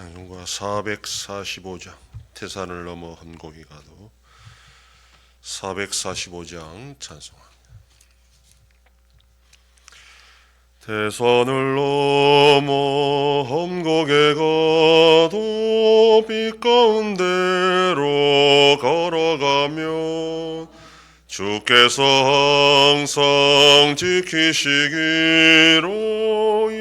장중과 445장 태산을 넘어 헌곡이 가도 445장 찬송합니다. 대선을 넘어 험곡에 가도 빛 가운데로 걸어가면 주께서 항상 지키시기로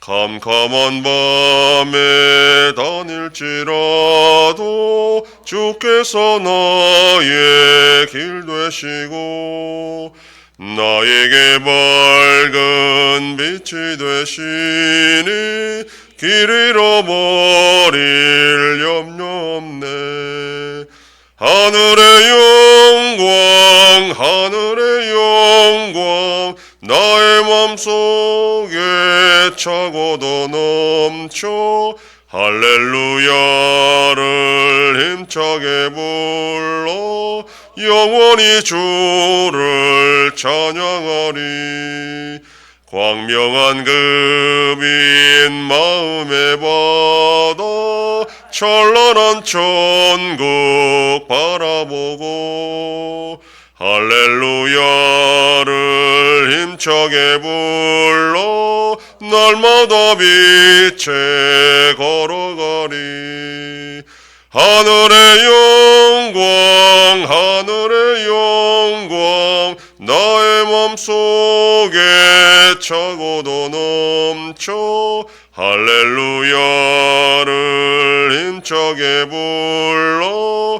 캄캄한 밤에 다닐지라도 주께서 나의 길 되시고 나에게 밝은 빛이 되시니 길 잃어버릴 염려 없네. 하늘의 영광 하늘의 영광 나의 맘속에 차고도 넘쳐 할렐루야를 힘차게 불러 영원히 주를 찬양하리. 광명한 그빛 마음에 받아 찬란한 천국 바라보고 할렐루야를 힘차게 불러 날마다 빛에 걸어가리. 하늘의 영광 하늘의 영광 나의 맘속에 차고도 넘쳐 할렐루야를 힘차게 불러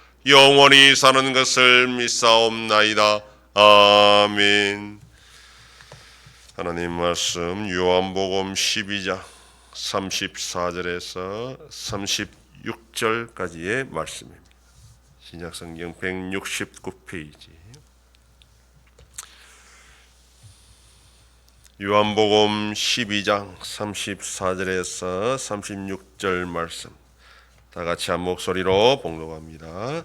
영원히 사는 것을 믿사옵나이다. 아멘. 하나님 말씀 요한복음 12장 34절에서 36절까지의 말씀입니다. 신약 성경 169페이지. 요한복음 12장 34절에서 36절 말씀. 다 같이 한 목소리로 봉독합니다.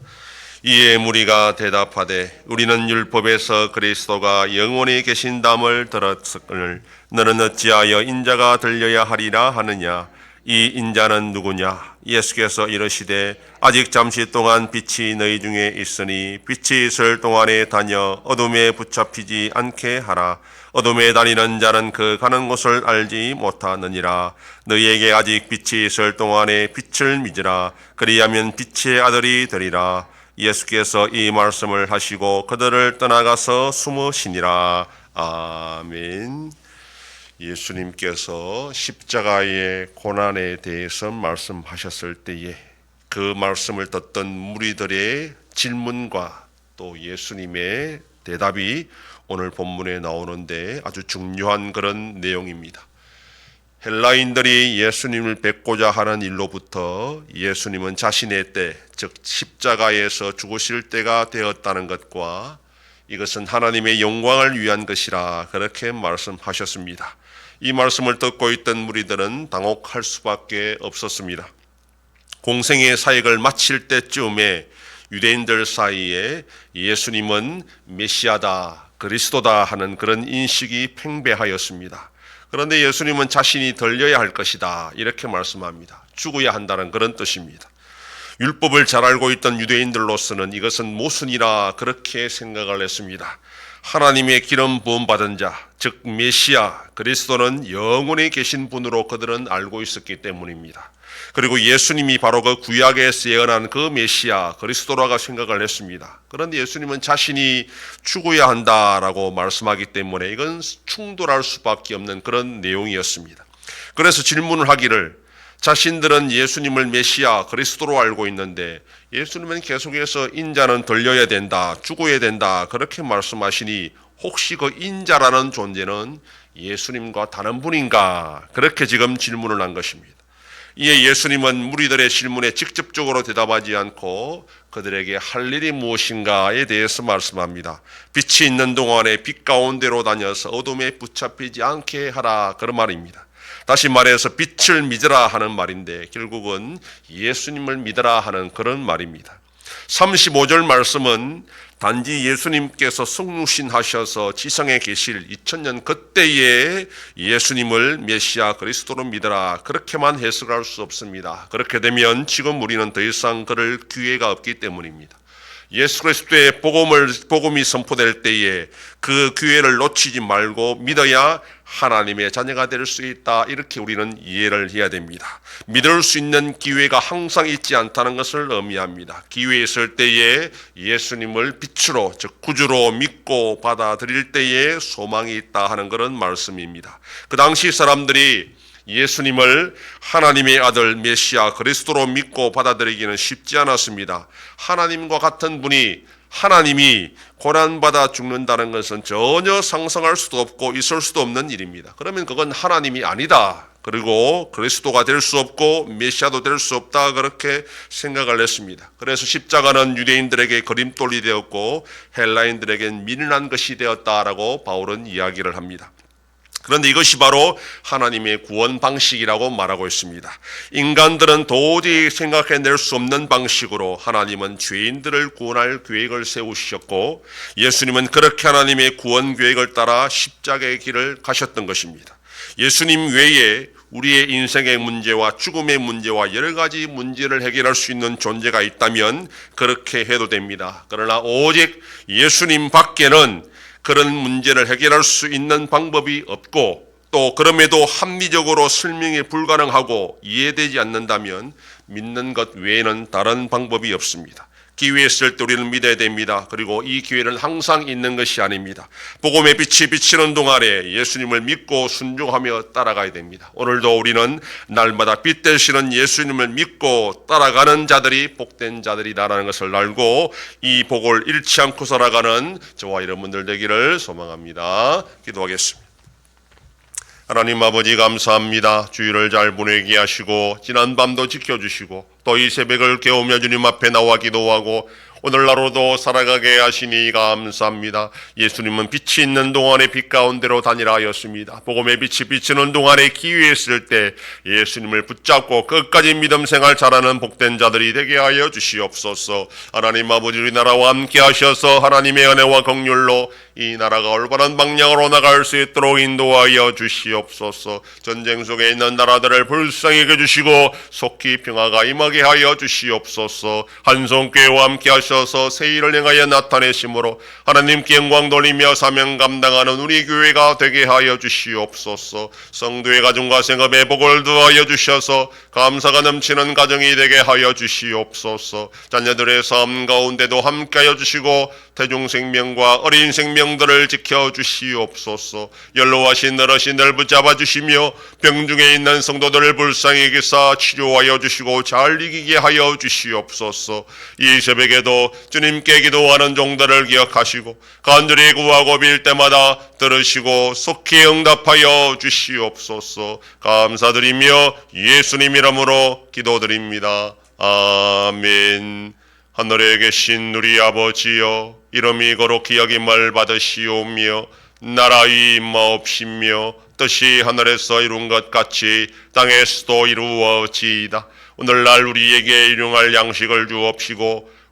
이에 무리가 대답하되 우리는 율법에서 그리스도가 영원히 계신담을 들었을 너는 어찌하여 인자가 들려야 하리라 하느냐 이 인자는 누구냐? 예수께서 이르시되 아직 잠시 동안 빛이 너희 중에 있으니 빛이 있을 동안에 다녀 어둠에 붙잡히지 않게 하라. 어둠에 다니는 자는 그 가는 곳을 알지 못하느니라. 너희에게 아직 빛이 있을 동안에 빛을 믿으라. 그리하면 빛의 아들이 되리라. 예수께서 이 말씀을 하시고 그들을 떠나가서 숨으시니라. 아멘. 예수님께서 십자가의 고난에 대해서 말씀하셨을 때에 그 말씀을 듣던 무리들의 질문과 또 예수님의 대답이 오늘 본문에 나오는데 아주 중요한 그런 내용입니다. 헬라인들이 예수님을 뵙고자 하는 일로부터 예수님은 자신의 때, 즉 십자가에서 죽으실 때가 되었다는 것과 이것은 하나님의 영광을 위한 것이라 그렇게 말씀하셨습니다. 이 말씀을 듣고 있던 무리들은 당혹할 수밖에 없었습니다. 공생의 사역을 마칠 때쯤에 유대인들 사이에 예수님은 메시아다, 그리스도다 하는 그런 인식이 팽배하였습니다. 그런데 예수님은 자신이 들려야 할 것이다. 이렇게 말씀합니다. 죽어야 한다는 그런 뜻입니다. 율법을 잘 알고 있던 유대인들로서는 이것은 모순이라 그렇게 생각을 했습니다. 하나님의 기름 부음 받은 자, 즉 메시아 그리스도는 영원히 계신 분으로 그들은 알고 있었기 때문입니다. 그리고 예수님이 바로 그 구약에서 예언한 그 메시아 그리스도라고 생각을 했습니다. 그런데 예수님은 자신이 죽어야 한다라고 말씀하기 때문에 이건 충돌할 수밖에 없는 그런 내용이었습니다. 그래서 질문을 하기를 자신들은 예수님을 메시아 그리스도로 알고 있는데 예수님은 계속해서 인자는 들려야 된다, 죽어야 된다 그렇게 말씀하시니 혹시 그 인자라는 존재는 예수님과 다른 분인가 그렇게 지금 질문을 한 것입니다. 이에 예수님은 무리들의 질문에 직접적으로 대답하지 않고 그들에게 할 일이 무엇인가에 대해서 말씀합니다. 빛이 있는 동안에 빛 가운데로 다녀서 어둠에 붙잡히지 않게 하라 그런 말입니다. 다시 말해서 빛을 믿으라 하는 말인데 결국은 예수님을 믿으라 하는 그런 말입니다. 35절 말씀은 단지 예수님께서 성육신하셔서 지상에 계실 2000년 그때에 예수님을 메시아 그리스도로 믿으라 그렇게만 해석할 수 없습니다. 그렇게 되면 지금 우리는 더 이상 그럴 기회가 없기 때문입니다. 예수 그리스도의 복음을 복음이 선포될 때에 그 기회를 놓치지 말고 믿어야 하나님의 자녀가 될 수 있다. 이렇게 우리는 이해를 해야 됩니다. 믿을 수 있는 기회가 항상 있지 않다는 것을 의미합니다. 기회 있을 때에 예수님을 빛으로 즉 구주로 믿고 받아들일 때에 소망이 있다 하는 그런 말씀입니다. 그 당시 사람들이 예수님을 하나님의 아들 메시아 그리스도로 믿고 받아들이기는 쉽지 않았습니다. 하나님과 같은 분이 하나님이 고난받아 죽는다는 것은 전혀 상상할 수도 없고 있을 수도 없는 일입니다. 그러면 그건 하나님이 아니다. 그리고 그리스도가 될 수 없고 메시아도 될 수 없다 그렇게 생각을 했습니다. 그래서 십자가는 유대인들에게 그림돌이 되었고 헬라인들에겐 미련한 것이 되었다라고 바울은 이야기를 합니다. 그런데 이것이 바로 하나님의 구원 방식이라고 말하고 있습니다. 인간들은 도저히 생각해낼 수 없는 방식으로 하나님은 죄인들을 구원할 계획을 세우셨고 예수님은 그렇게 하나님의 구원 계획을 따라 십자가의 길을 가셨던 것입니다. 예수님 외에 우리의 인생의 문제와 죽음의 문제와 여러 가지 문제를 해결할 수 있는 존재가 있다면 그렇게 해도 됩니다. 그러나 오직 예수님 밖에는 그런 문제를 해결할 수 있는 방법이 없고 또 그럼에도 합리적으로 설명이 불가능하고 이해되지 않는다면 믿는 것 외에는 다른 방법이 없습니다. 기회 있을 때 우리는 믿어야 됩니다. 그리고 이 기회는 항상 있는 것이 아닙니다. 복음의 빛이 비치는 동안에 예수님을 믿고 순종하며 따라가야 됩니다. 오늘도 우리는 날마다 빛 되시는 예수님을 믿고 따라가는 자들이 복된 자들이다라는 것을 알고 이 복을 잃지 않고 살아가는 저와 여러분들 되기를 소망합니다. 기도하겠습니다. 하나님 아버지 감사합니다. 주일을 잘 보내게 하시고 지난 밤도 지켜주시고 또 이 새벽을 깨우며 주님 앞에 나와 기도하고 오늘날로도 살아가게 하시니 감사합니다. 예수님은 빛이 있는 동안에 빛 가운데로 다니라 하였습니다. 복음의 빛이 비치는 동안에 기회 있을 때 예수님을 붙잡고 끝까지 믿음 생활 잘하는 복된 자들이 되게 하여 주시옵소서. 하나님 아버지 우리 나라와 함께 하셔서 하나님의 은혜와 긍휼로 이 나라가 올바른 방향으로 나갈 수 있도록 인도하여 주시옵소서. 전쟁 속에 있는 나라들을 불쌍히 여겨 주시고 속히 평화가 임하게 하여 주시옵소서. 한성교회와 함께 하 셔서 새 일을 행하여 나타내심으로 하나님께 영광 돌리며 사명 감당하는 우리 교회가 되게 하여 주시옵소서. 성도의 가정과 생업에 복을 더하여 주셔서 감사가 넘치는 가정이 되게 하여 주시옵소서. 자녀들의 삶 가운데도 함께하여 주시고 대중 생명과 어린 생명들을 지켜 주시옵소서. 연로하신 늘 붙잡아 주시며 병중에 있는 성도들을 불쌍히 기사 치료하여 주시고 잘 이기게 하여 주시옵소서. 이 새벽에도 주님께 기도하는 종들을 기억하시고 간절히 구하고 빌 때마다 들으시고 속히 응답하여 주시옵소서. 감사드리며 예수님 이름으로 기도드립니다. 아멘. 하늘에 계신 우리 아버지여 이름이 거룩히 여김을 받으시오며 나라의 임하옵시며 뜻이 하늘에서 이룬 것 같이 땅에서도 이루어지이다 오늘날 우리에게 일용할 양식을 주옵시고